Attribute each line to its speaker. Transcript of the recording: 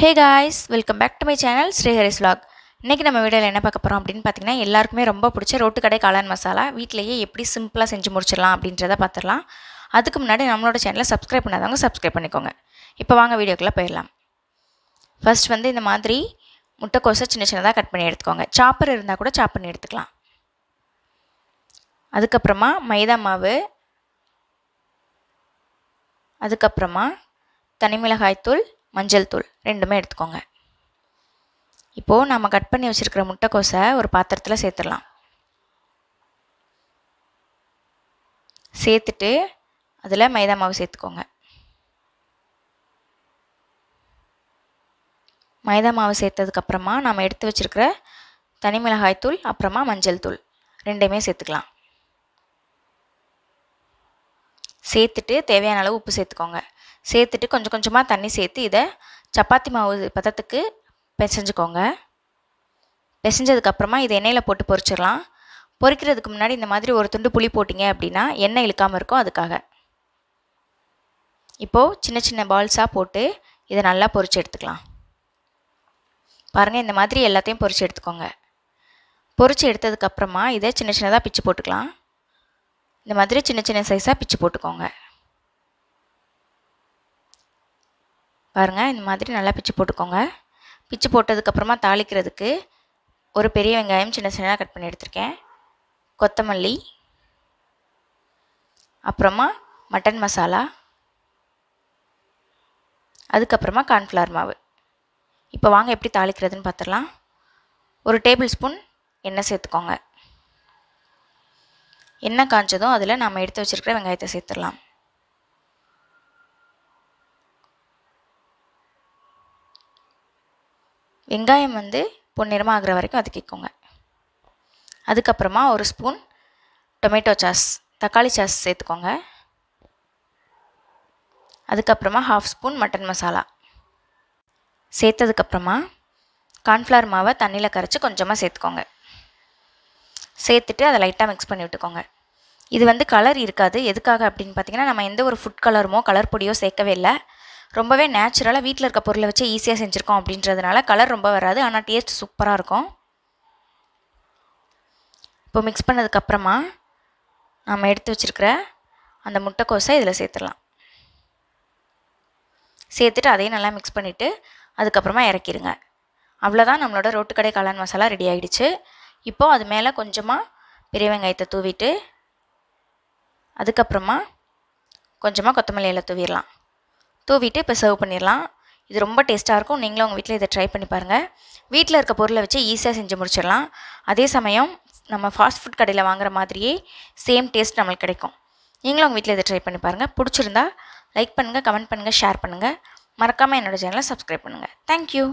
Speaker 1: Hey guys welcome back to my channel Srihari's vlog. இன்றைக்கி நம்ம வீடியோவில் என்ன பார்க்க போகிறோம் அப்படின்னு பார்த்தீங்கன்னா எல்லாருக்குமே ரொம்ப பிடிச்ச ரோட்டு கடை காளான் மசாலா. வீட்டிலேயே எப்படி சிம்பிளாக செஞ்சு முடிச்சிடலாம் அப்படின்றத பார்த்துடலாம். அதுக்கு முன்னாடி நம்மளோட சேனலை சப்ஸ்கிரைப் பண்ணாதவங்க சப்ஸ்கிரைப் பண்ணிக்கோங்க. இப்போ வாங்க வீடியோக்குள்ளே போயிடலாம். ஃபர்ஸ்ட் வந்து இந்த மாதிரி முட்டைக்கோசை சின்ன சின்னதாக கட் பண்ணி எடுத்துக்கோங்க. சாப்பர் இருந்தால் கூட சாப் பண்ணி எடுத்துக்கலாம். அதுக்கப்புறமா மைதா மாவு. அதுக்கப்புறமா தனி மஞ்சள் தூள் ரெண்டுமே எடுத்துக்கோங்க. இப்போது நம்ம கட் பண்ணி வச்சுருக்கிற முட்டைக்கோஸை ஒரு பாத்திரத்தில் சேர்த்துடலாம். சேர்த்துட்டு அதில் மைதா மாவு சேர்த்துக்கோங்க. மைதா மாவு சேர்த்ததுக்கப்புறமா நம்ம எடுத்து வச்சுருக்கிற தனி மிளகாய் தூள் அப்புறமா மஞ்சள் தூள் ரெண்டையுமே சேர்த்துக்கலாம். சேர்த்துட்டு தேவையான அளவு உப்பு சேர்த்துக்கோங்க. சேர்த்துட்டு கொஞ்சம் கொஞ்சமாக தண்ணி சேர்த்து இதை சப்பாத்தி மாவு பதத்துக்கு பிசைஞ்சுக்கோங்க. பிசைஞ்சதுக்கப்புறமா இதை எண்ணெயில் போட்டு பொரிச்சிடலாம். பொரிக்கிறதுக்கு முன்னாடி இந்த மாதிரி ஒரு துண்டு புளி போட்டிங்க அப்படின்னா எண்ணெய் இழுக்காமல் இருக்கும் அதுக்காக. இப்போது சின்ன சின்ன பால்ஸாக போட்டு இதை நல்லா பொரிச்சு எடுத்துக்கலாம். பாருங்கள் இந்த மாதிரி எல்லாத்தையும் பொரிச்சு எடுத்துக்கோங்க. பொரிச்சு எடுத்ததுக்கப்புறமா இதை சின்ன சின்னதாக பிச்சு போட்டுக்கலாம். இந்த மாதிரி சின்ன சின்ன சைஸாக பிச்சு போட்டுக்கோங்க. பாருங்கள் இந்த மாதிரி நல்லா பிச்சு போட்டுக்கோங்க. பிச்சு போட்டதுக்கப்புறமா தாளிக்கிறதுக்கு ஒரு பெரிய வெங்காயம் சின்ன சின்னதாக கட் பண்ணி எடுத்திருக்கேன். கொத்தமல்லி அப்புறமா மட்டன் மசாலா அதுக்கப்புறமா கார்ன்ஃப்ளவர் மாவு. இப்போ வாங்க எப்படி தாளிக்கிறதுன்னு பார்த்துடலாம் ஒரு டேபிள் ஸ்பூன் எண்ணெய் சேர்த்துக்கோங்க. எண்ணெய் காய்ச்சதும் அதில் நாம் எடுத்து வச்சுருக்கிற வெங்காயத்தை சேர்த்துடலாம். வெங்காயம் வந்து பொன்னிறமாக ஆகிற வரைக்கும் வதக்கிக்கோங்க. அதுக்கப்புறமா ஒரு ஸ்பூன் டொமேட்டோ சாஸ் தக்காளி சாஸ் சேர்த்துக்கோங்க. அதுக்கப்புறமா ஹாஃப் ஸ்பூன் மட்டன் மசாலா. சேர்த்ததுக்கப்புறமா கார்ன்ஃப்ளவர் மாவை தண்ணியில் கரைச்சி கொஞ்சமாக சேர்த்துக்கோங்க. சேர்த்துட்டு அதை லைட்டாக மிக்ஸ் பண்ணி விட்டுக்கோங்க. இது வந்து கலர் இருக்காது. எதுக்காக அப்படின்னு பார்த்தீங்கன்னா நம்ம எந்த ஒரு ஃபுட் கலருமோ கலர் பொடியோ சேர்க்கவே இல்லை. ரொம்பவே நேச்சுரலாக வீட்டில் இருக்க பொருளை வச்சு ஈஸியாக செஞ்சுருக்கோம் அப்படின்றதுனால கலர் ரொம்ப வராது ஆனால் டேஸ்ட் சூப்பராக இருக்கும். இப்போ மிக்ஸ் பண்ணதுக்கப்புறமா நம்ம எடுத்து வச்சுருக்கிற அந்த முட்டைக்கோஸை இதில் சேர்த்துடலாம். சேர்த்துட்டு அதையும் நல்லா மிக்ஸ் பண்ணிவிட்டு அதுக்கப்புறமா இறக்கிடுங்க. அவ்வளோதான் நம்மளோட ரோட்டுக்கடை காளான் மசாலா ரெடி ஆகிடுச்சு இப்போது அது மேலே கொஞ்சமாக பெரிய வெங்காயத்தை தூவிட்டு அதுக்கப்புறமா கொஞ்சமாக கொத்தமல்லி இலை தூவிடலாம். தூவிட்டு இப்போ சர்வ் பண்ணிடலாம். இது ரொம்ப டேஸ்ட்டாக இருக்கும். நீங்களும் உங்கள் வீட்டில் இதை ட்ரை பண்ணி பாருங்கள் வீட்டில் இருக்க பொருளை வச்சு ஈஸியாக செஞ்சு முடிச்சிடலாம். அதே சமயம் நம்ம ஃபாஸ்ட் ஃபுட் கடையில் வாங்குற மாதிரியே சேம் டேஸ்ட் நம்மளுக்கு கிடைக்கும். நீங்களும் உங்கள் வீட்டில் இதை ட்ரை பண்ணி பாருங்கள் பிடிச்சிருந்தா லைக் பண்ணுங்கள் கமெண்ட் பண்ணுங்கள் ஷேர் பண்ணுங்கள் மறக்காமல் என்னோடய சேனலை சப்ஸ்கிரைப் பண்ணுங்கள் தேங்க்யூ